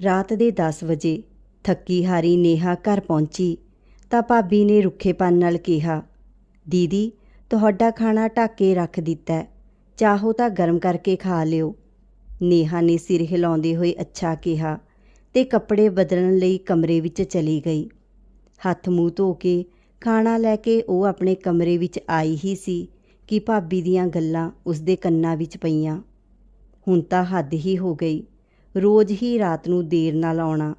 ਰਾਤ ਦੇ 10 ਵਜੇ ਥੱਕੀ ਹਾਰੀ ਨੇਹਾ ਘਰ ਪਹੁੰਚੀ ਤਾਂ ਭਾਬੀ ਨੇ ਰੁੱਖੇਪਨ ਨਾਲ ਕਿਹਾ, ਦੀਦੀ, ਤੁਹਾਡਾ ਖਾਣਾ ਢੱਕ ਕੇ ਰੱਖ ਦਿੱਤਾ ਚਾਹੋ ਤਾਂ ਗਰਮ ਕਰਕੇ ਖਾ ਲਿਓ। ਨੇਹਾ ਨੇ ਸਿਰ ਹਿਲਾਉਂਦੇ ਹੋਏ ਅੱਛਾ ਕਿਹਾ ਤੇ ਕੱਪੜੇ ਬਦਲਣ ਲਈ ਕਮਰੇ ਵਿੱਚ ਚਲੀ ਗਈ। ਹੱਥ ਮੂੰਹ ਧੋ ਕੇ ਖਾਣਾ ਲੈ ਕੇ ਉਹ ਆਪਣੇ ਕਮਰੇ ਵਿੱਚ ਆਈ ਹੀ ਸੀ ਕਿ ਭਾਬੀ ਦੀਆਂ ਗੱਲਾਂ ਉਸਦੇ ਕੰਨਾਂ ਵਿੱਚ ਪਈਆਂ। ਹੁਣ ਤਾਂ ਹੱਦ ਹੀ ਹੋ ਗਈ। ਰੋਜ਼ ਹੀ ਰਾਤ ਨੂੰ ਦੇਰ ਨਾਲ ਆਉਣਾ।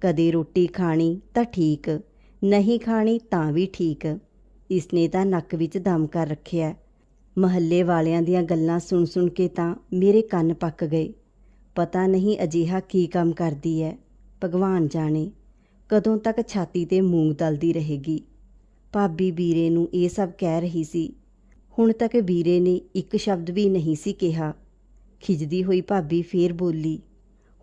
ਕਦੇ ਰੋਟੀ ਖਾਣੀ ਤਾਂ ਠੀਕ, ਨਹੀਂ ਖਾਣੀ ਤਾਂ ਵੀ ਠੀਕ। ਇਸਨੇ ਤਾਂ ਨੱਕ ਵਿੱਚ ਦਮ ਕਰ ਰੱਖਿਆ। ਮਹੱਲੇ ਵਾਲਿਆਂ ਦੀਆਂ ਗੱਲਾਂ ਸੁਣ ਸੁਣ ਕੇ ਤਾਂ ਮੇਰੇ ਕੰਨ ਪੱਕ ਗਏ। ਪਤਾ ਨਹੀਂ ਅਜਿਹਾ ਕੀ ਕੰਮ ਕਰਦੀ ਹੈ ਭਗਵਾਨ ਜਾਣੇ। ਕਦੋਂ ਤੱਕ ਛਾਤੀ ਤੇ ਮੂੰਗ ਦਲਦੀ ਰਹੇਗੀ। ਭਾਬੀ ਵੀਰੇ ਨੂੰ ਇਹ ਸਭ ਕਹਿ ਰਹੀ ਸੀ। ਹੁਣ ਤੱਕ ਵੀਰੇ ਨੇ ਇੱਕ ਸ਼ਬਦ ਵੀ ਨਹੀਂ ਸੀ ਕਿਹਾ। ਖਿਜਦੀ ਹੋਈ ਭਾਬੀ ਫੇਰ ਬੋਲੀ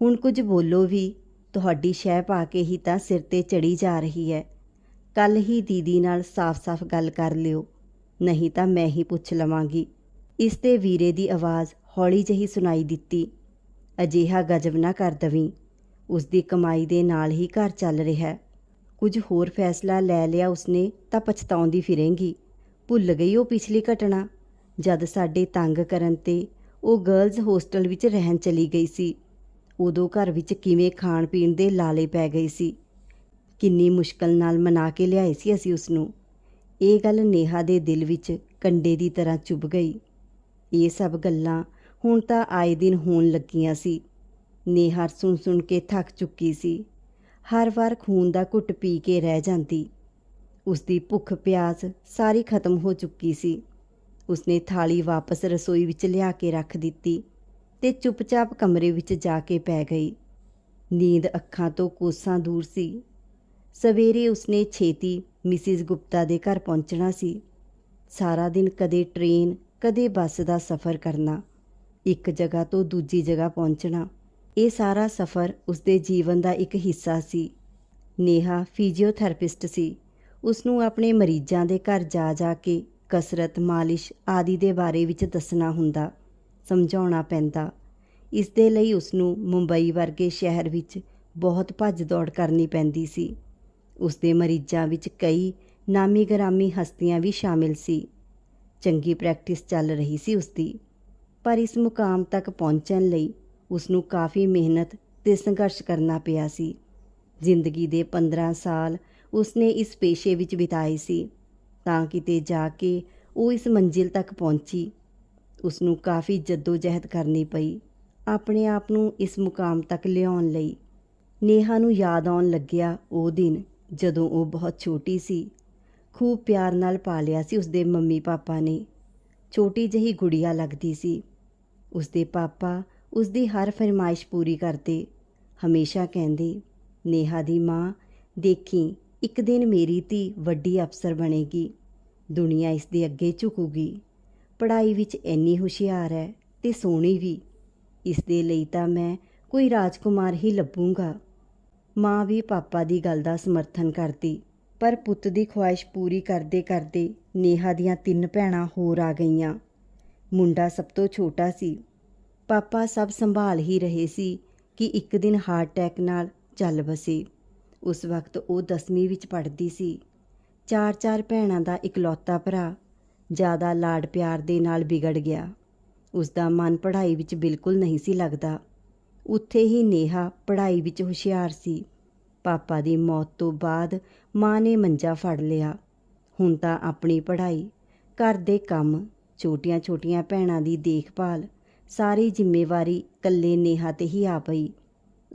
ਹੁਣ ਕੁਝ ਬੋਲੋ ਵੀ, ਤੁਹਾਡੀ ਸ਼ਹਿ ਪਾ ਕੇ ਹੀ ਤਾਂ ਸਿਰ ਤੇ ਚੜੀ ਜਾ ਰਹੀ ਹੈ ਕੱਲ ਹੀ ਦੀਦੀ ਨਾਲ ਸਾਫ਼-ਸਾਫ਼ ਗੱਲ ਕਰ ਲਿਓ, ਨਹੀਂ ਤਾਂ ਮੈਂ ਹੀ ਪੁੱਛ ਲਵਾਂਗੀ। ਇਸ ਤੇ ਵੀਰੇ ਦੀ ਆਵਾਜ਼ ਹੌਲੀ ਜਿਹੀ ਸੁਣਾਈ ਦਿੱਤੀ। ਅਜਿਹਾ ਗਜਬ ਨਾ ਕਰ ਦਵੀਂ ਉਸ ਦੀ ਕਮਾਈ ਦੇ ਨਾਲ ਹੀ ਘਰ ਚੱਲ ਰਿਹਾ ਕੁਝ ਹੋਰ ਫੈਸਲਾ ਲੈ ਲਿਆ ਉਸਨੇ ਤਾਂ ਪਛਤਾਉਂਦੀ ਫਿਰੇਂਗੀ। ਭੁੱਲ ਗਈ ਉਹ ਪਿਛਲੀ ਘਟਨਾ, ਜਦ ਸਾਡੇ ਤੰਗ ਕਰਨ ਤੇ ਉਹ ਗਰਲਜ਼ ਹੋਸਟਲ ਵਿੱਚ ਰਹਿਣ ਚਲੀ ਗਈ ਸੀ। ਉਦੋਂ ਘਰ ਵਿੱਚ ਕਿਵੇਂ ਖਾਣ ਪੀਣ ਦੇ ਲਾਲੇ ਪੈ ਗਏ ਸੀ। ਕਿੰਨੀ ਮੁਸ਼ਕਲ ਨਾਲ ਮਨਾ ਕੇ ਲਿਆਏ ਸੀ ਅਸੀਂ ਉਸ ਨੂੰ ਇਹ ਗੱਲ ਨੇਹਾ ਦੇ ਦਿਲ ਵਿੱਚ ਕੰਡੇ ਦੀ ਤਰ੍ਹਾਂ ਚੁੱਭ ਗਈ। ਇਹ ਸਭ ਗੱਲਾਂ ਹੁਣ ਤਾਂ ਆਏ ਦਿਨ ਹੋਣ ਲੱਗੀਆਂ ਸੀ। ਨੇਹਾ ਸੁਣ ਸੁਣ ਕੇ ਥੱਕ ਚੁੱਕੀ ਸੀ। ਹਰ ਵਾਰ ਖੂਨ ਦਾ ਘੁੱਟ ਪੀ ਕੇ ਰਹਿ ਜਾਂਦੀ। ਉਸ ਦੀ ਭੁੱਖ ਪਿਆਸ ਸਾਰੀ ਖਤਮ ਹੋ ਚੁੱਕੀ ਸੀ। ਉਸਨੇ ਥਾਲੀ ਵਾਪਸ ਰਸੋਈ ਵਿੱਚ ਲਿਆ ਕੇ ਰੱਖ ਦਿੱਤੀ। ਤੇ ਚੁੱਪਚਾਪ ਕਮਰੇ ਵਿੱਚ ਜਾ ਕੇ ਪੈ ਗਈ। ਨੀਂਦ ਅੱਖਾਂ ਤੋਂ ਕੋਸਾਂ ਦੂਰ ਸੀ। ਸਵੇਰੇ ਉਸਨੇ ਛੇਤੀ ਮਿਸਿਸ ਗੁਪਤਾ ਦੇ ਘਰ ਪਹੁੰਚਣਾ ਸੀ। ਸਾਰਾ ਦਿਨ ਕਦੇ ਟ੍ਰੇਨ, ਕਦੇ ਬੱਸ ਦਾ ਸਫ਼ਰ ਕਰਨਾ, ਇੱਕ ਜਗ੍ਹਾ ਤੋਂ ਦੂਜੀ ਜਗ੍ਹਾ ਪਹੁੰਚਣਾ, ਇਹ ਸਾਰਾ ਸਫ਼ਰ ਉਸਦੇ ਜੀਵਨ ਦਾ ਇੱਕ ਹਿੱਸਾ ਸੀ। ਨੇਹਾ ਫਿਜ਼ੀਓਥੈਰੇਪਿਸਟ ਸੀ। ਉਸ ਨੂੰ ਆਪਣੇ ਮਰੀਜ਼ਾਂ ਦੇ ਘਰ ਜਾ ਜਾ ਕੇ ਕਸਰਤ, ਮਾਲਿਸ਼ ਆਦਿ ਦੇ ਬਾਰੇ ਵਿੱਚ ਦੱਸਣਾ ਹੁੰਦਾ। ਸਮਝਾਉਣਾ ਪੈਂਦਾ। ਇਸ ਦੇ ਲਈ ਉਸ ਨੂੰ ਮੁੰਬਈ ਵਰਗੇ ਸ਼ਹਿਰ ਵਿੱਚ ਬਹੁਤ ਭੱਜ ਦੌੜ ਕਰਨੀ ਪੈਂਦੀ ਸੀ। ਉਸ ਦੇ ਮਰੀਜ਼ਾਂ ਵਿੱਚ ਕਈ ਨਾਮੀ ਗਰਾਮੀ ਹਸਤੀਆਂ ਵੀ ਸ਼ਾਮਿਲ ਸੀ। ਚੰਗੀ ਪ੍ਰੈਕਟਿਸ ਚੱਲ ਰਹੀ ਸੀ ਉਸ ਦੀ ਪਰ ਇਸ ਮੁਕਾਮ ਤੱਕ ਪਹੁੰਚਣ ਲਈ ਉਸ ਨੂੰ ਕਾਫੀ ਮਿਹਨਤ ਤੇ ਸੰਘਰਸ਼ ਕਰਨਾ ਪਿਆ ਸੀ। ਜ਼ਿੰਦਗੀ ਦੇ 15 ਸਾਲ ਉਸਨੇ ਇਸ ਪੇਸ਼ੇ ਵਿੱਚ ਬਿਤਾਏ ਸੀ। ਤਾਂ ਕਿਤੇ ਜਾ ਕੇ ਉਹ ਇਸ ਮੰਜ਼ਿਲ ਤੱਕ ਪਹੁੰਚੀ। ਉਸ ਨੂੰ ਕਾਫੀ ਜਹਿਦ ਕਰਨੀ ਪਈ। ਆਪਣੇ ਆਪ ਨੂੰ ਇਸ ਮੁਕਾਮ ਤੱਕ ਲਿਆਉਣ ਲਈ ਨੇਹਾ ਨੂੰ ਯਾਦ ਆਉਣ ਲੱਗਿਆ ਉਹ ਦਿਨ, ਜਦੋਂ ਉਹ ਬਹੁਤ ਛੋਟੀ ਸੀ। ਖੂਬ ਪਿਆਰ ਨਾਲ ਪਾਲਿਆ ਸੀ ਉਸਦੇ ਮੰਮੀ ਪਾਪਾ ਨੇ। ਛੋਟੀ ਜਿਹੀ ਗੁੜੀਆ ਲੱਗਦੀ ਸੀ। ਉਸਦੇ ਪਾਪਾ ਉਸਦੀ ਹਰ ਫਰਮਾਇਸ਼ ਪੂਰੀ ਕਰਦੇ, ਹਮੇਸ਼ਾ ਕਹਿੰਦੇ, ਨੇਹਾ ਦੀ ਮਾਂ, ਦੇਖੀ, ਇੱਕ ਦਿਨ ਮੇਰੀ ਧੀ ਵੱਡੀ ਅਫਸਰ ਬਣੇਗੀ। ਦੁਨੀਆ ਇਸ ਦੇ ਅੱਗੇ ਝੁਕੂਗੀ। ਪੜ੍ਹਾਈ ਵਿੱਚ ਇੰਨੀ ਹੁਸ਼ਿਆਰ ਹੈ ਤੇ ਸੋਹਣੀ ਵੀ, ਇਸ ਦੇ ਲਈ ਤਾਂ ਮੈਂ ਕੋਈ ਰਾਜਕੁਮਾਰ ਹੀ ਲੱਭੂੰਗਾ। ਮਾਂ ਵੀ ਪਾਪਾ ਦੀ ਗੱਲ ਦਾ ਸਮਰਥਨ ਕਰਦੀ, ਪਰ ਪੁੱਤ ਦੀ ਖੁਆਇਸ਼ ਪੂਰੀ ਕਰਦੇ ਕਰਦੇ ਨੇਹਾ ਦੀਆਂ ਤਿੰਨ ਭੈਣਾਂ ਹੋਰ ਆ ਗਈਆਂ। ਮੁੰਡਾ ਸਭ ਤੋਂ ਛੋਟਾ ਸੀ। ਪਾਪਾ ਸਭ ਸੰਭਾਲ ਹੀ ਰਹੇ ਸੀ ਕਿ ਇੱਕ ਦਿਨ ਹਾਰਟ ਅਟੈਕ ਨਾਲ ਚੱਲ ਬਸੇ ਉਸ ਵਕਤ ਉਹ 10ਵੀਂ ਵਿੱਚ ਪੜ੍ਹਦੀ ਸੀ। ਚਾਰ ਚਾਰ ਭੈਣਾਂ ਦਾ ਇਕਲੌਤਾ ਭਰਾ ਜ਼ਿਆਦਾ ਲਾਡ ਪਿਆਰ ਦੇ ਨਾਲ ਵਿਗੜ ਗਿਆ। ਉਸ ਦਾ ਮਨ ਪੜ੍ਹਾਈ ਵਿੱਚ ਬਿਲਕੁਲ ਨਹੀਂ ਸੀ ਲੱਗਦਾ। ਉੱਥੇ ਹੀ ਨੇਹਾ ਪੜ੍ਹਾਈ ਵਿੱਚ ਹੁਸ਼ਿਆਰ ਸੀ। ਪਾਪਾ ਦੀ ਮੌਤ ਤੋਂ ਬਾਅਦ ਮਾਂ ਨੇ ਮੰਜਾ ਫੜ ਲਿਆ। ਹੁਣ ਤਾਂ ਆਪਣੀ ਪੜ੍ਹਾਈ, ਘਰ ਦੇ ਕੰਮ, ਛੋਟੀਆਂ-ਛੋਟੀਆਂ ਭੈਣਾਂ ਦੀ ਦੇਖਭਾਲ, ਸਾਰੀ ਜ਼ਿੰਮੇਵਾਰੀ ਇਕੱਲੇ ਨੇਹਾ ਤੇ ਹੀ ਆ ਪਈ।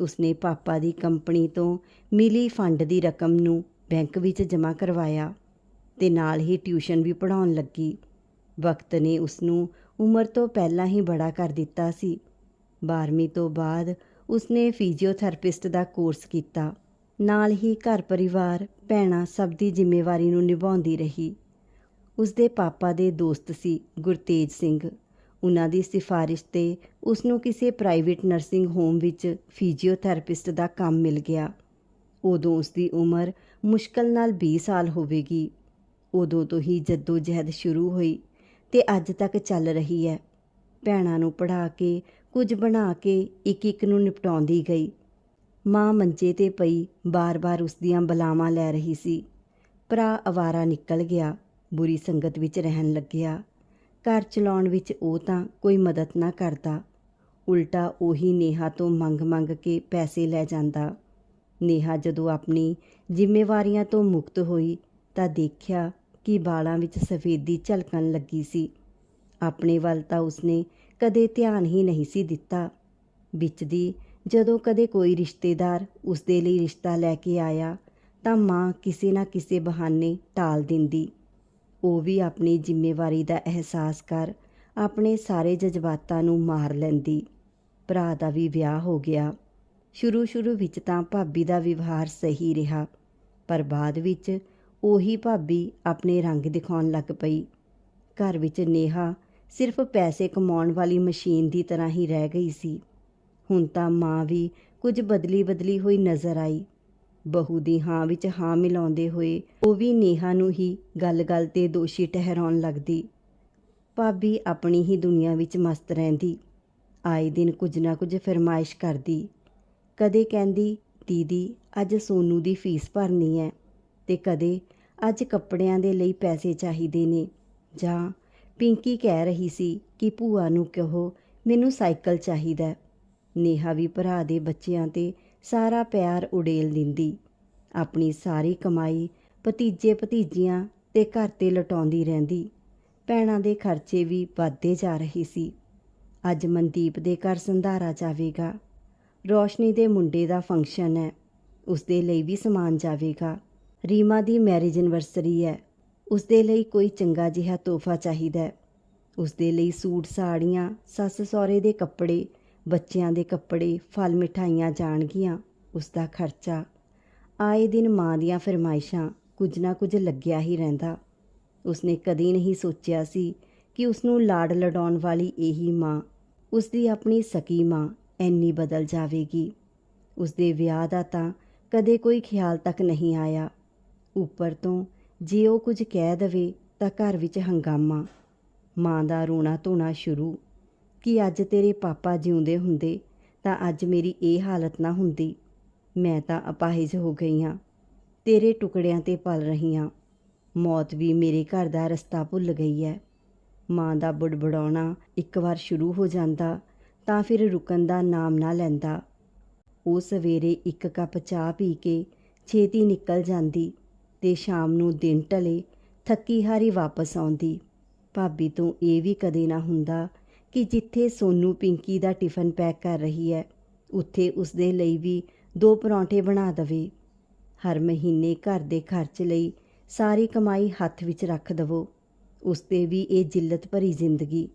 ਉਸਨੇ ਪਾਪਾ ਦੀ ਕੰਪਨੀ ਤੋਂ ਮਿਲੀ ਫੰਡ ਦੀ ਰਕਮ ਨੂੰ ਬੈਂਕ ਵਿੱਚ ਜਮ੍ਹਾਂ ਕਰਵਾਇਆ। ਤੇ ਨਾਲ ਹੀ ਟਿਊਸ਼ਨ ਵੀ ਪੜਾਉਣ ਲੱਗੀ। ਵਕਤ ਨੇ ਉਸ ਨੂੰ ਉਮਰ ਤੋਂ ਪਹਿਲਾਂ ਹੀ ਬੜਾ ਕਰ ਦਿੱਤਾ ਸੀ। 12ਵੀਂ ਤੋਂ ਬਾਅਦ ਉਸਨੇ ਫਿਜ਼ੀਓਥੈਰੇਪਿਸਟ ਦਾ ਕੋਰਸ ਕੀਤਾ। ਨਾਲ ਹੀ ਘਰ ਪਰਿਵਾਰ, ਭੈਣਾਂ ਸਭ ਦੀ ਜ਼ਿੰਮੇਵਾਰੀ ਨੂੰ ਨਿਭਾਉਂਦੀ ਰਹੀ। ਉਸਦੇ ਪਾਪਾ ਦੇ ਦੋਸਤ ਸੀ ਗੁਰਤੇਜ ਸਿੰਘ। ਉਹਨਾਂ ਦੀ ਸਿਫਾਰਿਸ਼ ਤੇ ਉਸ ਨੂੰ ਕਿਸੇ ਪ੍ਰਾਈਵੇਟ ਨਰਸਿੰਗ ਹੋਮ ਵਿੱਚ ਫਿਜ਼ੀਓਥੈਰੇਪਿਸਟ ਦਾ ਕੰਮ ਮਿਲ ਗਿਆ। ਉਦੋਂ ਉਸ ਦੀ ਉਮਰ ਮੁਸ਼ਕਲ ਨਾਲ 20 ਸਾਲ ਹੋਵੇਗੀ। ਉਦੋਂ ਤੋਂ ਹੀ ਜੱਦੋ ਜਹਿਦ ਸ਼ੁਰੂ ਹੋਈ ਤੇ ਅੱਜ ਤੱਕ ਚੱਲ ਰਹੀ ਹੈ। ਭੈਣਾਂ ਨੂੰ ਪੜ੍ਹਾ ਕੇ, ਕੁਝ ਬਣਾ ਕੇ ਇੱਕ ਇੱਕ ਨੂੰ ਨਿਪਟਾਉਂਦੀ ਗਈ। ਮਾਂ ਮੰਜੇ ਤੇ ਪਈ ਬਾਰ-ਬਾਰ ਉਸ ਦੀਆਂ ਬਲਾਵਾਂ ਲੈ ਰਹੀ ਸੀ। ਭਰਾ ਅਵਾਰਾ ਨਿਕਲ ਗਿਆ, ਬੁਰੀ ਸੰਗਤ ਵਿੱਚ ਰਹਿਣ ਲੱਗਿਆ। ਘਰ ਚਲਾਉਣ ਵਿੱਚ ਉਹ ਤਾਂ ਕੋਈ ਮਦਦ ਨਾ ਕਰਦਾ। ਉਲਟਾ ਉਹੀ ਨੇਹਾ ਤੋਂ ਮੰਗ-ਮੰਗ ਕੇ ਪੈਸੇ ਲੈ ਜਾਂਦਾ। ਨੇਹਾ ਜਦੋਂ ਆਪਣੀ ਜ਼ਿੰਮੇਵਾਰੀਆਂ ਤੋਂ ਮੁਕਤ ਹੋਈ ਤਾਂ ਦੇਖਿਆ ਕਿ ਬਾਲਾਂ ਵਿੱਚ ਸਫੇਦੀ ਝਲਕਣ ਲੱਗੀ ਸੀ। ਆਪਣੇ ਵੱਲ ਤਾਂ ਉਸਨੇ ਕਦੇ ਧਿਆਨ ਹੀ ਨਹੀਂ ਸੀ ਦਿੱਤਾ। ਵਿੱਚ ਦੀ ਜਦੋਂ ਕਦੇ ਕੋਈ ਰਿਸ਼ਤੇਦਾਰ ਉਸਦੇ ਲਈ ਰਿਸ਼ਤਾ ਲੈ ਕੇ ਆਇਆ, ਤਾਂ ਮਾਂ ਕਿਸੇ ਨਾ ਕਿਸੇ ਬਹਾਨੇ ਟਾਲ ਦਿੰਦੀ। ਉਹ ਵੀ ਆਪਣੀ ਜ਼ਿੰਮੇਵਾਰੀ ਦਾ ਅਹਿਸਾਸ ਕਰ ਆਪਣੇ ਸਾਰੇ ਜਜ਼ਬਾਤਾਂ ਨੂੰ ਮਾਰ ਲੈਂਦੀ। ਭਰਾ ਦਾ ਵੀ ਵਿਆਹ ਹੋ ਗਿਆ। ਸ਼ੁਰੂ ਸ਼ੁਰੂ ਵਿੱਚ ਤਾਂ ਭਾਬੀ ਦਾ ਵਿਵਹਾਰ ਸਹੀ ਰਿਹਾ, ਪਰ ਬਾਅਦ ਵਿੱਚ ਉਹੀ ਭਾਬੀ ਆਪਣੇ ਰੰਗ ਦਿਖਾਉਣ ਲੱਗ ਪਈ। ਘਰ ਵਿੱਚ ਨੇਹਾ ਸਿਰਫ ਪੈਸੇ ਕਮਾਉਣ ਵਾਲੀ ਮਸ਼ੀਨ ਦੀ ਤਰ੍ਹਾਂ ਹੀ ਰਹਿ ਗਈ ਸੀ। ਹੁਣ ਤਾਂ ਮਾਂ ਵੀ ਕੁਝ ਬਦਲੀ ਬਦਲੀ ਹੋਈ ਨਜ਼ਰ ਆਈ। ਬਹੂ ਦੀ ਹਾਂ ਵਿੱਚ ਹਾਂ ਮਿਲਾਉਂਦੇ ਹੋਏ ਉਹ ਵੀ ਨੇਹਾ ਨੂੰ ਹੀ ਗੱਲ-ਗੱਲ ਤੇ ਦੋਸ਼ੀ ਠਹਿਰਾਉਣ ਲੱਗਦੀ। ਭਾਬੀ ਆਪਣੀ ਹੀ ਦੁਨੀਆ ਵਿੱਚ ਮਸਤ ਰਹਿੰਦੀ। ਆਏ ਦਿਨ ਕੁਝ ਨਾ ਕੁਝ ਫਰਮਾਇਸ਼ ਕਰਦੀ। ਕਦੇ ਕਹਿੰਦੀ, ਦੀਦੀ, ਅੱਜ ਸੋਨੂ ਦੀ ਫੀਸ ਭਰਨੀ ਹੈ। ਤੇ ਕਦੇ ਅੱਜ ਕੱਪੜਿਆਂ ਦੇ ਲਈ ਪੈਸੇ ਚਾਹੀਦੇ ਨੇ। ਜਾਂ ਪਿੰਕੀ ਕਹਿ ਰਹੀ ਸੀ ਕਿ ਭੂਆ ਨੂੰ ਕਹੋ, ਮੈਨੂੰ ਸਾਈਕਲ ਚਾਹੀਦਾ ਨੇਹਾ ਵੀ ਭਰਾ ਦੇ ਬੱਚਿਆਂ ਤੇ ਸਾਰਾ ਪਿਆਰ ਉਡੇਲ ਦਿੰਦੀ। ਆਪਣੀ ਸਾਰੀ ਕਮਾਈ ਭਤੀਜੇ ਭਤੀਜੀਆਂ ਤੇ ਘਰ ਤੇ ਲਟਾਉਂਦੀ ਰਹਿੰਦੀ। ਭੈਣਾਂ ਦੇ ਖਰਚੇ ਵੀ ਵੱਧਦੇ ਜਾ ਰਹੇ ਸੀ। ਅੱਜ ਮਨਦੀਪ ਦੇ ਘਰ ਸੰਧਾਰਾ ਜਾਵੇਗਾ। ਰੋਸ਼ਨੀ ਦੇ ਮੁੰਡੇ ਦਾ ਫੰਕਸ਼ਨ ਹੈ। ਉਸ ਦੇ ਲਈ ਵੀ ਸਮਾਨ ਜਾਵੇਗਾ। ਰੀਮਾ ਦੀ ਮੈਰਿਜ ਐਨਵਰਸਰੀ ਹੈ। ਉਸ ਦੇ ਲਈ ਕੋਈ ਚੰਗਾ ਜਿਹਾ ਤੋਹਫਾ ਚਾਹੀਦਾ ਹੈ। ਉਸ ਦੇ ਲਈ ਸੂਟ, ਸਾੜੀਆਂ, ਸੱਸ ਸਹੁਰੇ ਦੇ ਕੱਪੜੇ, ਬੱਚਿਆਂ ਦੇ ਕੱਪੜੇ, ਫਲ ਮਿਠਾਈਆਂ ਜਾਣਗੀਆਂ। ਉਸ ਦਾ ਖਰਚਾ, ਆਏ ਦਿਨ ਮਾਂ ਦੀਆਂ ਫਰਮਾਇਸ਼ਾਂ ਕੁਝ ਨਾ ਕੁਝ ਲੱਗਿਆ ਹੀ ਰਹਿੰਦਾ। ਉਸਨੇ ਕਦੀ ਨਹੀਂ ਸੋਚਿਆ ਸੀ ਕਿ ਉਸ ਨੂੰ ਲਾੜ ਲਡਾਉਣ ਵਾਲੀ ਇਹੀ ਮਾਂ, ਉਸ ਦੀ ਆਪਣੀ ਸਕੀ ਮਾਂ ਐਨੀ ਬਦਲ ਜਾਵੇਗੀ। ਉਸ ਦੇ ਵਿਆਹ ਦਾ ਤਾਂ ਕਦੇ ਕੋਈ ਖਿਆਲ ਤੱਕ ਨਹੀਂ ਆਇਆ। ਉੱਪਰ ਤੋਂ ਜੇ ਉਹ ਕੁਝ ਕਹਿ ਦਵੇ ਤਾਂ ਘਰ ਵਿੱਚ ਹੰਗਾਮਾ। ਮਾਂ ਦਾ ਰੋਣਾ ਧੋਣਾ ਸ਼ੁਰੂ। ਕਿ ਅੱਜ ਤੇਰੇ ਪਾਪਾ ਜਿਉਂਦੇ ਹੁੰਦੇ ਤਾਂ ਅੱਜ ਮੇਰੀ ਇਹ ਹਾਲਤ ਨਾ ਹੁੰਦੀ। ਮੈਂ ਤਾਂ ਅਪਾਹਿਜ ਹੋ ਗਈ ਹਾਂ। ਤੇਰੇ ਟੁਕੜਿਆਂ ਤੇ ਪਲ ਰਹੀ ਹਾਂ। ਮੌਤ ਵੀ ਮੇਰੇ ਘਰ ਦਾ ਰਸਤਾ ਭੁੱਲ ਗਈ ਹੈ। ਮਾਂ ਦਾ ਬੁੜਬੜਾਉਣਾ ਇੱਕ ਵਾਰ ਸ਼ੁਰੂ ਹੋ ਜਾਂਦਾ ਤਾਂ ਫਿਰ ਰੁਕਣ ਦਾ ਨਾਮ ਨਾ ਲੈਂਦਾ। ਉਹ ਸਵੇਰੇ ਇੱਕ ਕੱਪ ਚਾਹ ਪੀ ਕੇ ਛੇਤੀ ਨਿਕਲ ਜਾਂਦੀ। ਤੇ ਸ਼ਾਮ ਨੂੰ ਦਿਨ ਢਲੇ ਥੱਕੀ ਹਾਰੀ ਵਾਪਸ ਆਉਂਦੀ। ਭਾਬੀ ਤੋਂ ਇਹ ਵੀ ਕਦੇ ਨਾ ਹੁੰਦਾ ਕਿ ਜਿੱਥੇ ਸੋਨੂ ਪਿੰਕੀ ਦਾ ਟਿਫਨ ਪੈਕ ਕਰ ਰਹੀ ਹੈ, ਉੱਥੇ ਉਸ ਦੇ ਲਈ ਵੀ ਦੋ ਪਰੌਂਠੇ ਬਣਾ ਦਵੇ। ਹਰ ਮਹੀਨੇ ਘਰ ਦੇ ਖਰਚ ਲਈ ਸਾਰੀ ਕਮਾਈ ਹੱਥ ਵਿੱਚ ਰੱਖ ਦਵੋ। ਉਸ ਤੇ ਵੀ ਇਹ ਜਿੱਲਤ ਭਰੀ ਜ਼ਿੰਦਗੀ।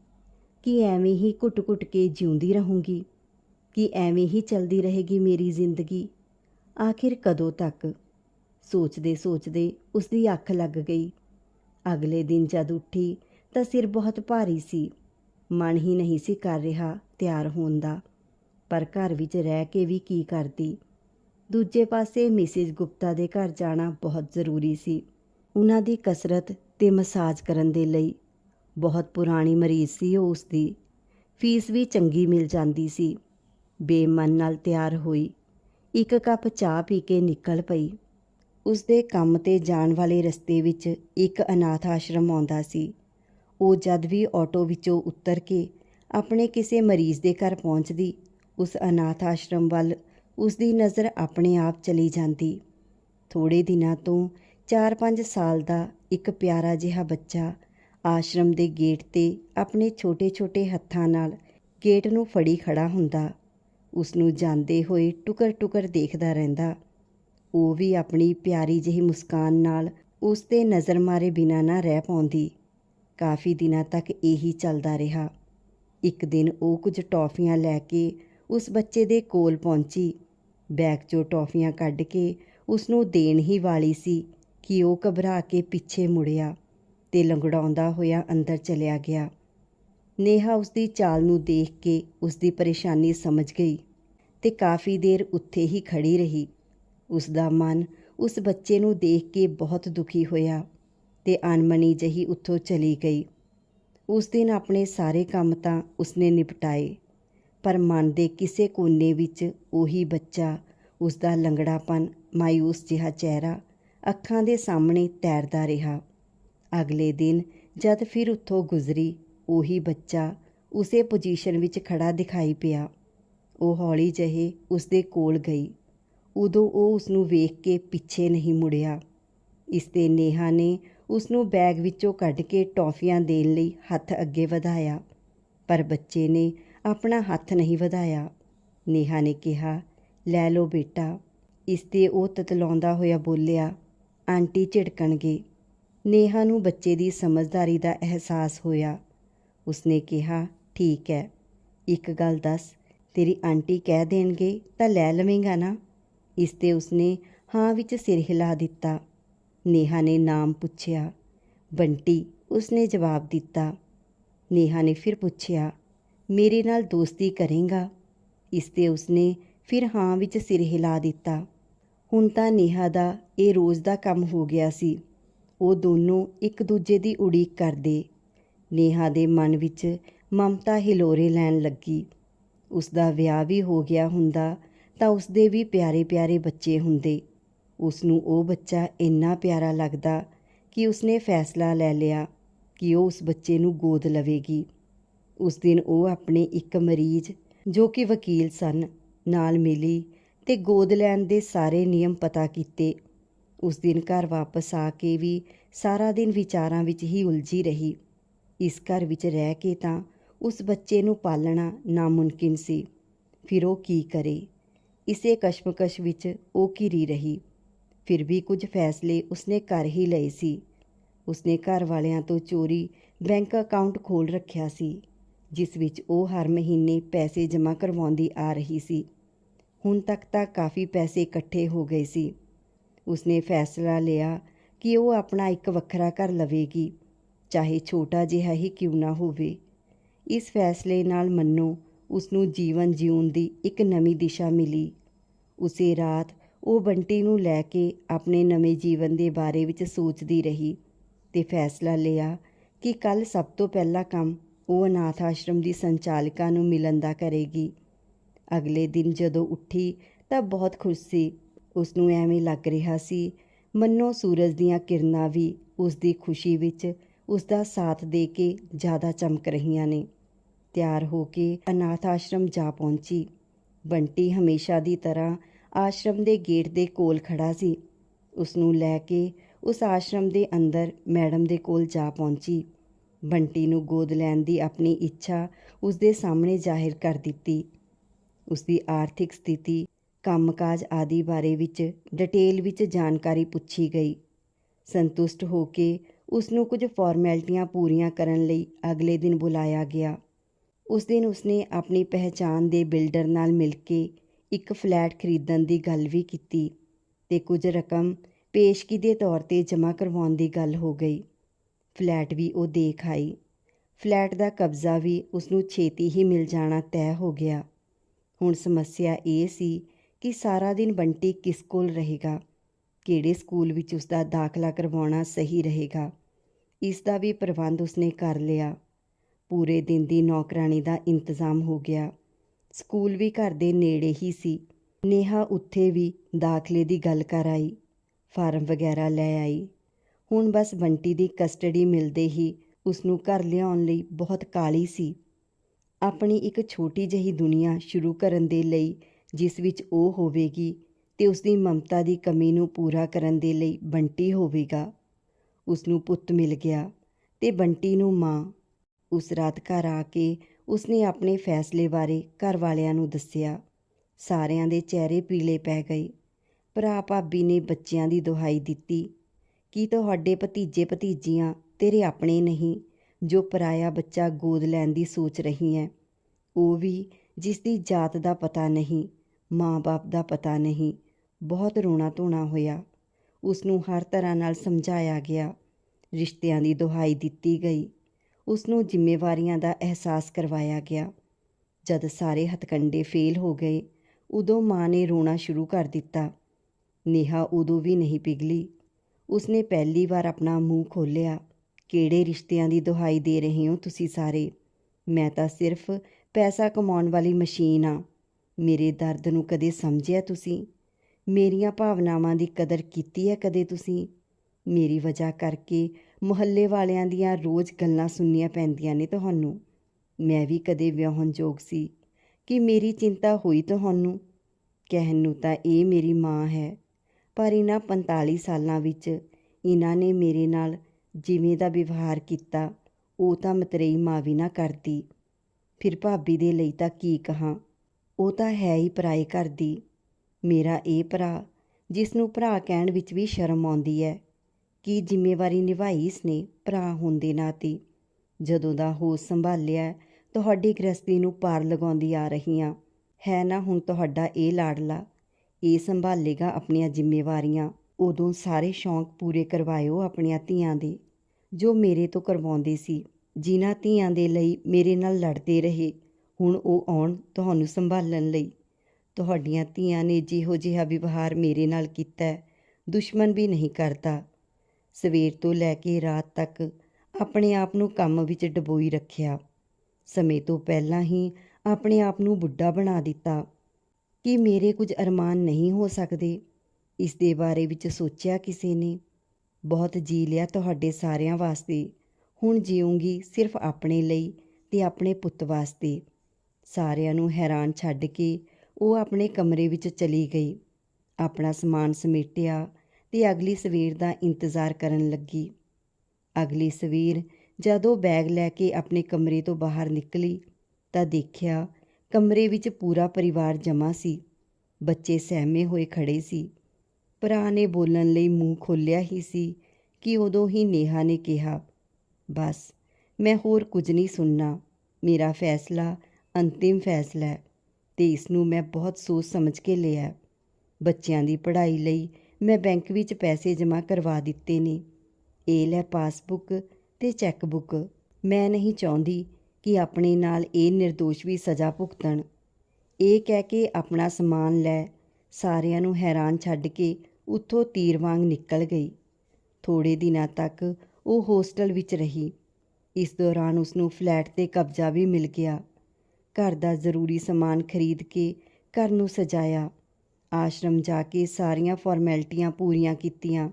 ਕਿ ਐਵੇਂ ਹੀ ਘੁੱਟ-ਘੁੱਟ ਕੇ ਜਿਉਂਦੀ ਰਹੂੰਗੀ? ਕਿ ਐਵੇਂ ਹੀ ਚੱਲਦੀ ਰਹੇਗੀ ਮੇਰੀ ਜ਼ਿੰਦਗੀ? ਆਖਿਰ ਕਦੋਂ ਤੱਕ? ਸੋਚਦੇ ਸੋਚਦੇ ਉਸ ਦੀ ਅੱਖ ਲੱਗ ਗਈ। ਅਗਲੇ ਦਿਨ ਜਦ ਉੱਠੀ ਤਾਂ ਸਿਰ ਬਹੁਤ ਭਾਰੀ ਸੀ। ਮਨ ਹੀ ਨਹੀਂ ਸੀ ਕਰ ਰਿਹਾ ਤਿਆਰ ਹੋਣ ਦਾ। ਪਰ ਘਰ ਵਿੱਚ ਰਹਿ ਕੇ ਵੀ ਕੀ ਕਰਦੀ? ਦੂਜੇ ਪਾਸੇ ਮਿਸਿਸ ਗੁਪਤਾ ਦੇ ਘਰ ਜਾਣਾ ਬਹੁਤ ਜ਼ਰੂਰੀ ਸੀ। ਉਹਨਾਂ ਦੀ ਕਸਰਤ ਤੇ ਮਸਾਜ ਕਰਨ ਦੇ ਲਈ ਬਹੁਤ ਪੁਰਾਣੀ ਮਰੀਜ਼ ਸੀ ਉਹ ਉਸ ਦੀ ਫੀਸ ਵੀ ਚੰਗੀ ਮਿਲ ਜਾਂਦੀ ਸੀ। ਬੇਮਨ ਨਾਲ ਤਿਆਰ ਹੋਈ। ਇੱਕ ਕੱਪ ਚਾਹ ਪੀ ਕੇ ਨਿਕਲ ਪਈ। ਉਸ ਦੇ ਕੰਮ ਤੇ ਜਾਣ ਵਾਲੇ ਰਸਤੇ ਵਿੱਚ ਇੱਕ ਅਨਾਥ ਆਸ਼ਰਮ ਆਉਂਦਾ ਸੀ। ਉਹ ਜਦ ਵੀ ਆਟੋ ਵਿੱਚੋਂ ਉਤਰ ਕੇ ਆਪਣੇ ਕਿਸੇ ਮਰੀਜ਼ ਦੇ ਘਰ ਪਹੁੰਚਦੀ, ਉਸ ਅਨਾਥ ਆਸ਼ਰਮ ਵੱਲ ਉਸ ਦੀ ਨਜ਼ਰ ਆਪਣੇ ਆਪ ਚਲੀ ਜਾਂਦੀ। ਥੋੜੇ ਦਿਨਾਂ ਤੋਂ 4-5 ਸਾਲ ਦਾ ਇੱਕ ਪਿਆਰਾ ਜਿਹਾ ਬੱਚਾ ਆਸ਼ਰਮ ਦੇ ਗੇਟ ਤੇ ਆਪਣੇ ਛੋਟੇ-ਛੋਟੇ ਹੱਥਾਂ ਨਾਲ ਗੇਟ ਨੂੰ ਫੜੀ ਖੜਾ ਹੁੰਦਾ। ਉਸ ਨੂੰ ਜਾਂਦੇ ਹੋਏ ਟੁਕਰ-ਟੁਕਰ ਦੇਖਦਾ ਰਹਿੰਦਾ। ਉਹ ਵੀ ਆਪਣੀ ਪਿਆਰੀ ਜਿਹੀ ਮੁਸਕਾਨ ਨਾਲ ਉਸ ਤੇ ਨਜ਼ਰ ਮਾਰੇ ਬਿਨਾਂ ਨਾ ਰਹਿ ਪਾਉਂਦੀ। ਕਾਫੀ ਦਿਨਾਂ ਤੱਕ ਇਹੀ ਚੱਲਦਾ ਰਿਹਾ। ਇੱਕ ਦਿਨ ਉਹ ਕੁਝ ਟੌਫੀਆਂ ਲੈ ਕੇ ਉਸ ਬੱਚੇ ਦੇ ਕੋਲ ਪਹੁੰਚੀ। ਬੈਗ 'ਚੋਂ ਟੌਫੀਆਂ ਕੱਢ ਕੇ ਉਸ ਨੂੰ ਦੇਣ ਹੀ ਵਾਲੀ ਸੀ ਕਿ ਉਹ ਘਬਰਾ ਕੇ ਪਿੱਛੇ ਮੁੜਿਆ ਤੇ ਲੰਗੜਾਉਂਦਾ ਹੋਇਆ ਅੰਦਰ ਚਲਿਆ ਗਿਆ। ਨੇਹਾ ਉਸ ਦੀ ਚਾਲ ਨੂੰ ਦੇਖ ਕੇ ਉਸ ਦੀ ਪਰੇਸ਼ਾਨੀ ਸਮਝ ਗਈ ਤੇ ਕਾਫੀ ਦੇਰ ਉੱਥੇ ਹੀ ਖੜੀ ਰਹੀ। ਉਸ ਦਾ ਮਨ ਉਸ ਬੱਚੇ ਨੂੰ ਦੇਖ ਕੇ ਬਹੁਤ ਦੁਖੀ ਹੋਇਆ ਤੇ ਅਨਮਣੀ ਜਹੀ ਉੱਥੋਂ ਚਲੀ ਗਈ। ਉਸ ਦਿਨ ਆਪਣੇ ਸਾਰੇ ਕੰਮ ਤਾਂ ਉਸਨੇ ਨਿਪਟਾਏ, ਪਰ ਮਨ ਦੇ ਕਿਸੇ ਕੋਨੇ ਵਿੱਚ ਉਹੀ ਬੱਚਾ ਉਸ ਦਾ ਲੰਗੜਾਪਨ ਮਾਇੂਸ ਜਿਹਾ ਚਿਹਰਾ ਅੱਖਾਂ ਦੇ ਸਾਹਮਣੇ ਤੈਰਦਾ ਰਿਹਾ। ਅਗਲੇ ਦਿਨ ਜਦ ਫਿਰ ਉੱਥੋਂ ਗੁਜ਼ਰੀ, ਉਹੀ ਬੱਚਾ ਉਸੇ ਪੋਜੀਸ਼ਨ ਵਿੱਚ ਖੜਾ ਦਿਖਾਈ ਪਿਆ। ਉਹ ਹੌਲੀ ਜਿਹੇ ਉਸ ਦੇ ਕੋਲ ਗਈ। ਉਦੋਂ ਉਹ ਉਸ ਨੂੰ ਵੇਖ ਕੇ ਪਿੱਛੇ ਨਹੀਂ ਮੁੜਿਆ। ਇਸ ਤੇ ਨੇਹਾ ਨੇ ਉਸ ਨੂੰ ਬੈਗ ਵਿੱਚੋਂ ਕੱਢ ਕੇ ਟੌਫੀਆਂ ਦੇਣ ਲਈ ਹੱਥ ਅੱਗੇ ਵਧਾਇਆ, ਪਰ ਬੱਚੇ ਨੇ ਆਪਣਾ ਹੱਥ ਨਹੀਂ ਵਧਾਇਆ। ਨੇਹਾ ਨੇ ਕਿਹਾ, ਲੈ ਲਓ ਬੇਟਾ। ਇਸ ਤੇ ਉਹ ਤਤਲਾਉਂਦਾ ਹੋਇਆ ਬੋਲਿਆ, ਆਂਟੀ ਝਿੜਕਣਗੇ। ਨੇਹਾ ਨੂੰ ਬੱਚੇ ਦੀ ਸਮਝਦਾਰੀ ਦਾ ਅਹਿਸਾਸ ਹੋਇਆ। ਉਸਨੇ ਕਿਹਾ, ਠੀਕ ਹੈ, ਇੱਕ ਗੱਲ ਦੱਸ, ਤੇਰੀ ਆਂਟੀ ਕਹਿ ਦੇਣਗੇ ਤਾਂ ਲੈ ਲਵੇਂਗਾ ਨਾ? ਇਸ ਤੇ ਉਸਨੇ ਹਾਂ ਵਿੱਚ ਸਿਰ ਹਿਲਾ ਦਿੱਤਾ। ਨੇਹਾ ਨੇ ਨਾਮ ਪੁੱਛਿਆ। ਬੰਟੀ, ਉਸਨੇ ਜਵਾਬ ਦਿੱਤਾ। ਨੇਹਾ ਨੇ ਫਿਰ ਪੁੱਛਿਆ, ਮੇਰੇ ਨਾਲ ਦੋਸਤੀ ਕਰੇਗਾ? ਇਸ ਤੇ ਉਸਨੇ ਫਿਰ ਹਾਂ ਵਿੱਚ ਸਿਰ ਹਿਲਾ ਦਿੱਤਾ। ਹੁਣ ਤਾਂ ਨੇਹਾ ਦਾ ਇਹ ਰੋਜ਼ ਦਾ ਕੰਮ ਹੋ ਗਿਆ ਸੀ। ਉਹ ਦੋਨੋਂ ਇੱਕ ਦੂਜੇ ਦੀ ਉਡੀਕ ਕਰਦੇ। ਨੇਹਾ ਦੇ ਮਨ ਵਿੱਚ ਮਮਤਾ ਹਿਲੋਰੇ ਲੈਣ ਲੱਗੀ। ਉਸ ਦਾ ਵਿਆਹ ਵੀ ਹੋ ਗਿਆ ਹੁੰਦਾ ਤਾਂ ਉਸਦੇ ਵੀ ਪਿਆਰੇ ਪਿਆਰੇ ਬੱਚੇ ਹੁੰਦੇ। ਉਸ ਨੂੰ ਉਹ ਬੱਚਾ ਇੰਨਾ ਪਿਆਰਾ ਲੱਗਦਾ ਕਿ ਉਸਨੇ ਫੈਸਲਾ ਲੈ ਲਿਆ ਕਿ ਉਹ ਉਸ ਬੱਚੇ ਨੂੰ ਗੋਦ ਲਵੇਗੀ। ਉਸ ਦਿਨ ਉਹ ਆਪਣੇ ਇੱਕ ਮਰੀਜ਼, ਜੋ ਕਿ ਵਕੀਲ ਸਨ, ਨਾਲ ਮਿਲੀ ਤੇ ਗੋਦ ਲੈਣ ਦੇ ਸਾਰੇ ਨਿਯਮ ਪਤਾ ਕੀਤੇ। ਉਸ ਦਿਨ ਘਰ ਵਾਪਸ ਆ ਕੇ ਵੀ ਸਾਰਾ ਦਿਨ ਵਿਚਾਰਾਂ ਵਿੱਚ ਹੀ ਉਲਝੀ ਰਹੀ। ਇਸ ਘਰ ਵਿੱਚ ਰਹਿ ਕੇ ਤਾਂ ਉਸ ਬੱਚੇ ਨੂੰ ਪਾਲਣਾ ਨਾਮੁਮਕਿਨ ਸੀ। ਫਿਰ ਉਹ ਕੀ ਕਰੇ? ਇਸੇ ਕਸ਼ਮਕਸ਼ ਵਿੱਚ ਉਹ ਘਿਰੀ ਰਹੀ। ਫਿਰ ਵੀ ਕੁਝ ਫੈਸਲੇ ਉਸਨੇ ਕਰ ਹੀ ਲਏ ਸੀ। ਉਸਨੇ ਘਰ ਵਾਲਿਆਂ ਤੋਂ ਚੋਰੀ ਬੈਂਕ ਅਕਾਊਂਟ ਖੋਲ ਰੱਖਿਆ ਸੀ, ਜਿਸ ਵਿੱਚ ਉਹ ਹਰ ਮਹੀਨੇ ਪੈਸੇ ਜਮ੍ਹਾਂ ਕਰਵਾਉਂਦੀ ਆ ਰਹੀ ਸੀ। ਹੁਣ ਤੱਕ ਤਾਂ ਕਾਫੀ ਪੈਸੇ ਇਕੱਠੇ ਹੋ ਗਏ ਸੀ। ਉਸਨੇ ਫੈਸਲਾ ਲਿਆ ਕਿ ਉਹ ਆਪਣਾ ਇੱਕ ਵੱਖਰਾ ਘਰ ਲਵੇਗੀ, ਚਾਹੇ ਛੋਟਾ ਜਿਹਾ ਹੀ ਕਿਉਂ ਨਾ ਹੋਵੇ। ਇਸ ਫੈਸਲੇ ਨਾਲ ਮੰਨੋ ਉਸ ਨੂੰ ਜੀਵਨ ਜਿਉਣ ਦੀ ਇੱਕ ਨਵੀਂ ਦਿਸ਼ਾ ਮਿਲੀ। ਉਸੇ ਰਾਤ ਉਹ ਬੰਟੀ ਨੂੰ ਲੈ ਕੇ ਆਪਣੇ ਨਵੇਂ ਜੀਵਨ ਦੇ ਬਾਰੇ ਵਿੱਚ ਸੋਚਦੀ ਰਹੀ ਤੇ ਫੈਸਲਾ ਲਿਆ ਕਿ ਕੱਲ ਸਭ ਤੋਂ ਪਹਿਲਾ ਕੰਮ ਉਹ ਅਨਾਥ ਆਸ਼ਰਮ ਦੀ ਸੰਚਾਲਿਕਾ ਨੂੰ ਮਿਲਣ ਦਾ ਕਰੇਗੀ। ਅਗਲੇ ਦਿਨ ਜਦੋਂ ਉੱਠੀ ਤਾਂ ਬਹੁਤ ਖੁਸ਼ ਸੀ। ਉਸ ਨੂੰ ਐਵੇਂ ਲੱਗ ਰਿਹਾ ਸੀ, ਮੰਨੋ ਸੂਰਜ ਦੀਆਂ ਕਿਰਨਾਂ ਵੀ ਉਸ ਦੀ ਖੁਸ਼ੀ ਵਿੱਚ ਉਸ ਦਾ ਸਾਥ ਦੇ ਕੇ ਜ਼ਿਆਦਾ ਚਮਕ ਰਹੀਆਂ ਨੇ। ਤਿਆਰ ਹੋ ਕੇ ਅਨਾਥ ਆਸ਼ਰਮ ਜਾ ਪਹੁੰਚੀ। ਬੰਟੀ ਹਮੇਸ਼ਾ ਦੀ ਤਰ੍ਹਾਂ ਆਸ਼ਰਮ ਦੇ ਗੇਟ ਦੇ ਕੋਲ ਖੜਾ ਸੀ। ਉਸ ਨੂੰ ਲੈ ਕੇ ਉਸ ਆਸ਼ਰਮ ਦੇ ਅੰਦਰ ਮੈਡਮ ਦੇ ਕੋਲ ਜਾ ਪਹੁੰਚੀ। ਬੰਟੀ ਨੂੰ ਗੋਦ ਲੈਣ ਦੀ ਆਪਣੀ ਇੱਛਾ ਉਸ ਦੇ ਸਾਹਮਣੇ ਜ਼ਾਹਿਰ ਕਰ ਦਿੱਤੀ। ਉਸ ਦੀ ਆਰਥਿਕ ਸਥਿਤੀ, ਕੰਮਕਾਜ ਆਦਿ ਬਾਰੇ ਵਿੱਚ ਡਿਟੇਲ ਵਿੱਚ ਜਾਣਕਾਰੀ ਪੁੱਛੀ ਗਈ। ਸੰਤੁਸ਼ਟ ਹੋ ਕੇ ਉਸ ਨੂੰ ਕੁਝ ਫਾਰਮੈਲਿਟੀਆਂ ਪੂਰੀਆਂ ਕਰਨ ਲਈ ਅਗਲੇ ਦਿਨ ਬੁਲਾਇਆ ਗਿਆ। ਉਸ ਦਿਨ ਉਸਨੇ ਆਪਣੀ ਪਹਿਚਾਨ ਦੇ ਬਿਲਡਰ ਨਾਲ ਮਿਲ ਕੇ ਇੱਕ ਫਲੈਟ ਖਰੀਦਣ ਦੀ ਗੱਲ ਵੀ ਕੀਤੀ ਤੇ ਕੁਝ ਰਕਮ ਪੇਸ਼ਗੀ ਦੇ ਤੌਰ ਤੇ ਜਮ੍ਹਾਂ ਕਰਵਾਉਣ ਦੀ ਗੱਲ ਹੋ ਗਈ। ਫਲੈਟ ਵੀ ਉਹ ਦੇਖ ਆਈ। ਫਲੈਟ ਦਾ ਕਬਜ਼ਾ ਵੀ ਉਸ ਨੂੰ ਛੇਤੀ ਹੀ ਮਿਲ ਜਾਣਾ ਤੈਅ ਹੋ ਗਿਆ। ਹੁਣ ਸਮੱਸਿਆ ਇਹ ਸੀ ਕਿ ਸਾਰਾ ਦਿਨ ਬੰਟੀ ਕਿਸ ਕੋਲ ਰਹੇਗਾ? ਕਿਹੜੇ ਸਕੂਲ ਵਿੱਚ ਉਸ ਦਾ ਦਾਖਲਾ ਕਰਵਾਉਣਾ ਸਹੀ ਰਹੇਗਾ? ਇਸ ਦਾ ਵੀ ਪ੍ਰਬੰਧ ਉਸਨੇ ਕਰ ਲਿਆ। ਪੂਰੇ ਦਿਨ ਦੀ ਨੌਕਰਾਨੀ ਦਾ ਇੰਤਜ਼ਾਮ ਹੋ ਗਿਆ। ਸਕੂਲ ਵੀ ਘਰ ਦੇ ਨੇੜੇ ਹੀ ਸੀ। ਨੇਹਾ ਉੱਥੇ ਵੀ ਦਾਖਲੇ ਦੀ ਗੱਲ ਕਰ ਆਈ, ਫਾਰਮ ਵਗੈਰਾ ਲੈ ਆਈ। ਹੁਣ ਬਸ ਬੰਟੀ ਦੀ ਕਸਟਡੀ ਮਿਲਦੇ ਹੀ ਉਸ ਨੂੰ ਘਰ ਲਿਆਉਣ ਲਈ ਬਹੁਤ ਕਾਲੀ ਸੀ। ਆਪਣੀ ਇੱਕ ਛੋਟੀ ਜਿਹੀ ਦੁਨੀਆ ਸ਼ੁਰੂ ਕਰਨ ਦੇ ਲਈ ਜਿਸ ਵਿੱਚ ਉਹ ਹੋਵੇਗੀ ਤੇ ਉਸ ਦੀ ਮਮਤਾ ਦੀ ਕਮੀ ਨੂੰ ਪੂਰਾ ਕਰਨ ਦੇ ਲਈ ਬੰਟੀ ਹੋਵੇਗਾ ਉਸ ਨੂੰ ਪੁੱਤ ਮਿਲ ਗਿਆ ਤੇ ਬੰਟੀ ਨੂੰ ਮਾਂ ਉਸ ਰਾਤ ਘਰ ਆ ਕੇ ਉਸਨੇ ਆਪਣੇ ਫੈਸਲੇ ਬਾਰੇ ਘਰ ਵਾਲਿਆਂ ਨੂੰ ਦੱਸਿਆ। ਸਾਰਿਆਂ ਦੇ ਚਿਹਰੇ ਪੀਲੇ ਪੈ ਗਏ। ਭਰਾ ਭਾਬੀ ਨੇ ਬੱਚਿਆਂ ਦੀ ਦੁਹਾਈ ਦਿੱਤੀ ਕੀ ਤੁਹਾਡੇ ਭਤੀਜੇ ਭਤੀਜੀਆਂ ਤੇਰੇ ਆਪਣੇ ਨਹੀਂ, ਜੋ ਪਰਾਇਆ ਬੱਚਾ ਗੋਦ ਲੈਣ ਦੀ ਸੋਚ ਰਹੀ ਹੈ। ਉਹ ਵੀ ਜਿਸ ਦੀ ਜਾਤ ਦਾ ਪਤਾ ਨਹੀਂ ਮਾਂ-ਬਾਪ ਦਾ ਪਤਾ ਨਹੀਂ, ਬਹੁਤ ਰੋਣਾ ਧੋਣਾ ਹੋਇਆ। ਉਸ ਨੂੰ ਹਰ ਤਰ੍ਹਾਂ ਨਾਲ ਸਮਝਾਇਆ ਗਿਆ। ਰਿਸ਼ਤਿਆਂ ਦੀ ਦੁਹਾਈ ਦਿੱਤੀ ਗਈ। ਉਸ ਨੂੰ ਜ਼ਿੰਮੇਵਾਰੀਆਂ ਦਾ ਅਹਿਸਾਸ ਕਰਵਾਇਆ ਗਿਆ। ਜਦ ਸਾਰੇ ਹਥਕੰਡੇ ਫੇਲ ਹੋ ਗਏ, ਉਦੋਂ ਮਾਂ ਨੇ ਰੋਣਾ ਸ਼ੁਰੂ ਕਰ ਦਿੱਤਾ। ਨੇਹਾ ਉਦੋਂ ਵੀ ਨਹੀਂ ਪਿਘਲੀ। ਉਸਨੇ ਪਹਿਲੀ ਵਾਰ ਆਪਣਾ ਮੂੰਹ ਖੋਲ੍ਹਿਆ, ਕਿਹੜੇ ਰਿਸ਼ਤਿਆਂ ਦੀ ਦੁਹਾਈ ਦੇ ਰਹੇ ਹੋ ਤੁਸੀਂ ਸਾਰੇ? ਮੈਂ ਤਾਂ ਸਿਰਫ ਪੈਸਾ ਕਮਾਉਣ ਵਾਲੀ ਮਸ਼ੀਨ ਆ। ਮੇਰੇ ਦਰਦ ਨੂੰ ਕਦੇ ਸਮਝਿਆ ਤੁਸੀਂ? ਮੇਰੀਆਂ ਭਾਵਨਾਵਾਂ ਦੀ ਕਦਰ ਕੀਤੀ ਹੈ ਕਦੇ ਤੁਸੀਂ? ਮੇਰੀ ਵਜ੍ਹਾ ਕਰਕੇ ਮੁਹੱਲੇ ਵਾਲਿਆਂ ਦੀਆਂ ਰੋਜ਼ ਗੱਲਾਂ ਸੁਣਨੀਆਂ ਪੈਂਦੀਆਂ ਨੇ ਤੁਹਾਨੂੰ। ਮੈਂ ਵੀ ਕਦੇ ਵਿਆਹੁਣਯੋਗ ਸੀ ਕਿ ਮੇਰੀ ਚਿੰਤਾ ਹੋਈ ਤੁਹਾਨੂੰ। ਕਹਿਣ ਨੂੰ ਤਾਂ ਇਹ ਮੇਰੀ ਮਾਂ ਹੈ, ਪਰ ਇਹਨਾਂ 45 ਸਾਲਾਂ ਵਿੱਚ ਇਹਨਾਂ ਨੇ ਮੇਰੇ ਨਾਲ ਜਿਵੇਂ ਦਾ ਵਿਵਹਾਰ ਕੀਤਾ, ਉਹ ਤਾਂ ਮਤਰੇਈ ਮਾਂ ਵੀ ਨਾ ਕਰਦੀ। ਫਿਰ ਭਾਬੀ ਦੇ ਲਈ ਤਾਂ ਕੀ ਕਹਾਂ, ਉਹ ਤਾਂ ਹੈ ਹੀ ਪਰਾਏ ਘਰ ਦੀ। ਮੇਰਾ ਇਹ ਭਰਾ, ਜਿਸ ਨੂੰ ਭਰਾ ਕਹਿਣ ਵਿੱਚ ਵੀ ਸ਼ਰਮ ਆਉਂਦੀ ਹੈ ਕੀ ਜ਼ਿੰਮੇਵਾਰੀ ਨਿਭਾਈ ਇਸਨੇ ਭਰਾ ਹੋਣ ਦੇ ਨਾਤੇ। ਜਦੋਂ ਦਾ ਹੋਸ਼ ਸੰਭਾਲਿਆ, ਤੁਹਾਡੀ ਗ੍ਰਸਤੀ ਨੂੰ ਪਾਰ ਲਗਾਉਂਦੀ ਆ ਰਹੀ ਹਾਂ ਹੈ ਨਾ ਹੁਣ ਤੁਹਾਡਾ ਇਹ ਲਾੜਲਾ ਇਹ ਸੰਭਾਲੇਗਾ ਆਪਣੀਆਂ ਜ਼ਿੰਮੇਵਾਰੀਆਂ। ਉਦੋਂ ਸਾਰੇ ਸ਼ੌਂਕ ਪੂਰੇ ਕਰਵਾਇਓ ਆਪਣੀਆਂ ਧੀਆਂ ਦੇ, ਜੋ ਮੇਰੇ ਤੋਂ ਕਰਵਾਉਂਦੇ ਸੀ। ਜਿਨ੍ਹਾਂ ਧੀਆਂ ਦੇ ਲਈ ਮੇਰੇ ਨਾਲ ਲੜਦੇ ਰਹੇ, ਹੁਣ ਉਹ ਆਉਣ ਤੁਹਾਨੂੰ ਸੰਭਾਲਣ ਲਈ। ਤੁਹਾਡੀਆਂ ਧੀਆਂ ਨੇ ਜਿਹੋ ਜਿਹਾ ਵਿਵਹਾਰ ਮੇਰੇ ਨਾਲ ਕੀਤਾ, ਦੁਸ਼ਮਣ ਵੀ ਨਹੀਂ ਕਰਦਾ। ਸਵੇਰ ਤੋਂ ਲੈ ਕੇ ਰਾਤ ਤੱਕ ਆਪਣੇ ਆਪ ਨੂੰ ਕੰਮ ਵਿੱਚ ਡਬੋਈ ਰੱਖਿਆ। ਸਮੇਂ ਤੋਂ ਪਹਿਲਾਂ ਹੀ ਆਪਣੇ ਆਪ ਨੂੰ ਬੁੱਢਾ ਬਣਾ ਦਿੱਤਾ ਕਿ ਮੇਰੇ ਕੁਝ ਅਰਮਾਨ ਨਹੀਂ ਹੋ ਸਕਦੇ। ਇਸ ਦੇ ਬਾਰੇ ਵਿੱਚ ਸੋਚਿਆ ਕਿਸੇ ਨੇ। ਬਹੁਤ ਜੀ ਲਿਆ ਤੁਹਾਡੇ ਸਾਰਿਆਂ ਵਾਸਤੇ। ਹੁਣ ਜੀਉਂਗੀ ਸਿਰਫ ਆਪਣੇ ਲਈ ਤੇ ਆਪਣੇ ਪੁੱਤ ਵਾਸਤੇ। ਸਾਰਿਆਂ ਨੂੰ ਹੈਰਾਨ ਛੱਡ ਕੇ ਉਹ ਆਪਣੇ ਕਮਰੇ ਵਿੱਚ ਚਲੀ ਗਈ। ਆਪਣਾ ਸਮਾਨ ਸਮੇਟਿਆ। ਤੇ ਅਗਲੀ ਸਵੇਰ ਦਾ ਇੰਤਜ਼ਾਰ ਕਰਨ ਲੱਗੀ। ਅਗਲੀ ਸਵੇਰ ਜਦੋਂ ਬੈਗ ਲੈ ਕੇ ਆਪਣੇ ਕਮਰੇ ਤੋਂ ਬਾਹਰ ਨਿਕਲੀ ਤਾਂ ਦੇਖਿਆ ਕਮਰੇ ਵਿੱਚ ਪੂਰਾ ਪਰਿਵਾਰ ਜਮ੍ਹਾਂ ਸੀ। ਬੱਚੇ ਸਹਿਮੇ ਹੋਏ ਖੜੇ ਸੀ। ਭਰਾ ਨੇ ਬੋਲਣ ਲਈ ਮੂੰਹ ਖੋਲ੍ਹਿਆ ਹੀ ਸੀ ਕਿ ਉਦੋਂ ਹੀ ਨੇਹਾ ਨੇ ਕਿਹਾ, ਬਸ, ਮੈਂ ਹੋਰ ਕੁਝ ਨਹੀਂ ਸੁਣਨਾ। ਮੇਰਾ ਫੈਸਲਾ ਅੰਤਿਮ ਫੈਸਲਾ ਹੈ ਤੇ ਇਸ ਨੂੰ ਮੈਂ ਬਹੁਤ ਸੋਚ ਸਮਝ ਕੇ ਲਿਆ ਬੱਚਿਆਂ ਦੀ ਪੜ੍ਹਾਈ ਲਈ ਮੈਂ ਬੈਂਕ ਵਿੱਚ ਪੈਸੇ ਜਮ੍ਹਾਂ ਕਰਵਾ ਦਿੱਤੇ ਨੇ। ਇਹ ਲੈ ਪਾਸਬੁੱਕ ਤੇ ਚੈੱਕ ਬੁੱਕ ਮੈਂ ਨਹੀਂ ਚਾਹੁੰਦੀ ਕਿ ਆਪਣੇ ਨਾਲ ਇਹ ਨਿਰਦੋਸ਼ ਵੀ ਸਜ਼ਾ ਭੁਗਤਣ। ਇਹ ਕਹਿ ਕੇ ਆਪਣਾ ਸਮਾਨ ਲੈ ਸਾਰਿਆਂ ਨੂੰ ਹੈਰਾਨ ਛੱਡ ਕੇ ਉੱਥੋਂ ਤੀਰ ਵਾਂਗ ਨਿਕਲ ਗਈ। ਥੋੜੇ ਦਿਨਾਂ ਤੱਕ ਉਹ ਹੋਸਟਲ ਵਿੱਚ ਰਹੀ। ਇਸ ਦੌਰਾਨ ਉਸ ਨੂੰ ਫਲੈਟ ਤੇ ਕਬਜ਼ਾ ਵੀ ਮਿਲ ਗਿਆ। ਘਰ ਦਾ ਜ਼ਰੂਰੀ ਸਮਾਨ ਖਰੀਦ ਕੇ ਘਰ ਨੂੰ ਸਜਾਇਆ। ਆਸ਼ਰਮ ਜਾ ਕੇ ਸਾਰੀਆਂ ਫਾਰਮੈਲਿਟੀਆਂ ਪੂਰੀਆਂ ਕੀਤੀਆਂ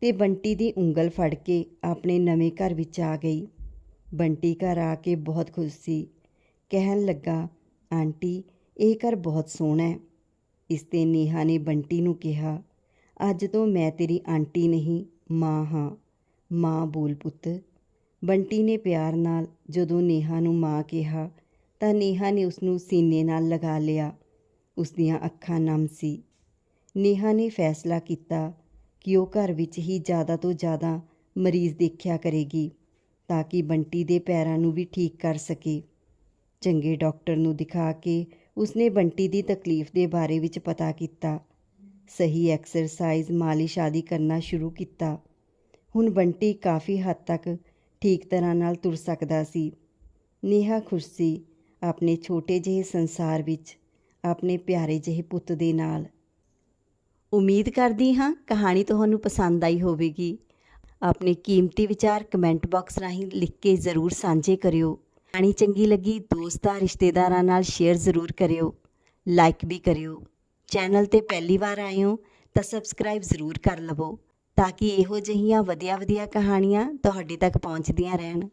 ਤੇ ਬੰਟੀ ਦੀ ਉਂਗਲ ਫੜ ਕੇ ਆਪਣੇ ਨਵੇਂ ਘਰ ਵਿੱਚ ਆ ਗਈ। ਬੰਟੀ ਘਰ ਆ ਕੇ ਬਹੁਤ ਖੁਸ਼ ਸੀ। ਕਹਿਣ ਲੱਗਾ, ਆਂਟੀ, ਇਹ ਘਰ ਬਹੁਤ ਸੋਹਣਾ ਹੈ। ਇਸ ਤੇ ਨੇਹਾ ਨੇ ਬੰਟੀ ਨੂੰ ਕਿਹਾ, ਅੱਜ ਤੋਂ ਮੈਂ ਤੇਰੀ ਆਂਟੀ ਨਹੀਂ, ਮਾਂ ਹਾਂ। ਮਾਂ ਬੋਲ ਪੁੱਤ। ਬੰਟੀ ਨੇ ਪਿਆਰ ਨਾਲ ਜਦੋਂ ਨੇਹਾ ਨੂੰ ਮਾਂ ਕਿਹਾ ਤਾਂ ਨੇਹਾ ਨੇ ਉਸ ਨੂੰ ਸੀਨੇ ਨਾਲ ਲਗਾ ਲਿਆ। ਉਸ ਦੀਆਂ ਅੱਖਾਂ ਨਮ ਸੀ। ਨੇਹਾ ਨੇ ਫੈਸਲਾ ਕੀਤਾ ਕਿ ਉਹ ਘਰ ਵਿੱਚ ਹੀ ਜ਼ਿਆਦਾ ਤੋਂ ਜ਼ਿਆਦਾ ਮਰੀਜ਼ ਦੇਖਿਆ ਕਰੇਗੀ, ਤਾਂ ਕਿ ਬੰਟੀ ਦੇ ਪੈਰਾਂ ਨੂੰ ਵੀ ਠੀਕ ਕਰ ਸਕੇ। ਚੰਗੇ ਡਾਕਟਰ ਨੂੰ ਦਿਖਾ ਕੇ ਉਸਨੇ ਬੰਟੀ ਦੀ ਤਕਲੀਫ ਦੇ ਬਾਰੇ ਵਿੱਚ ਪਤਾ ਕੀਤਾ। ਸਹੀ ਐਕਸਰਸਾਈਜ਼ ਮਾਲਿਸ਼ ਆਦਿ ਕਰਨਾ ਸ਼ੁਰੂ ਕੀਤਾ। ਹੁਣ ਬੰਟੀ ਕਾਫੀ ਹੱਦ ਤੱਕ ਠੀਕ ਤਰ੍ਹਾਂ ਨਾਲ ਤੁਰ ਸਕਦਾ ਸੀ। ਨੇਹਾ ਖੁਸ਼ ਸੀ ਆਪਣੇ ਛੋਟੇ ਜਿਹੇ ਸੰਸਾਰ ਵਿੱਚ। ਆਪਣੇ ਪਿਆਰੇ ਜਿਹੇ ਪੁੱਤ ਦੇ ਨਾਲ। ਉਮੀਦ ਕਰਦੀ ਹਾਂ ਕਹਾਣੀ ਤੁਹਾਨੂੰ ਪਸੰਦ ਆਈ ਹੋਵੇਗੀ। ਆਪਣੇ ਕੀਮਤੀ ਵਿਚਾਰ ਕਮੈਂਟ ਬਾਕਸ ਰਾਹੀਂ ਲਿਖ ਕੇ ਜ਼ਰੂਰ ਸਾਂਝੇ ਕਰਿਓ। ਕਹਾਣੀ ਚੰਗੀ ਲੱਗੀ ਦੋਸਤਾਂ, ਰਿਸ਼ਤੇਦਾਰਾਂ ਨਾਲ ਸ਼ੇਅਰ ਜ਼ਰੂਰ ਕਰਿਓ। ਲਾਈਕ ਵੀ ਕਰਿਓ। ਚੈਨਲ ਤੇ ਪਹਿਲੀ ਵਾਰ ਆਏ ਹੋ ਤਾਂ ਸਬਸਕ੍ਰਾਈਬ ਜ਼ਰੂਰ ਕਰ ਲਵੋ ਤਾਂ ਕਿ ਇਹੋ ਜਿਹੀਆਂ ਵਧੀਆ ਵਧੀਆ ਕਹਾਣੀਆਂ ਤੁਹਾਡੇ ਤੱਕ ਪਹੁੰਚਦੀਆਂ ਰਹਿਣ।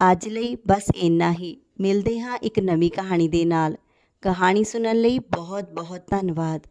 ਅੱਜ ਲਈ ਬਸ ਇੰਨਾ ਹੀ। ਮਿਲਦੇ ਹਾਂ ਇੱਕ ਨਵੀਂ ਕਹਾਣੀ ਦੇ ਨਾਲ। ਕਹਾਣੀ ਸੁਣਨ ਲਈ ਬਹੁਤ ਬਹੁਤ ਧੰਨਵਾਦ।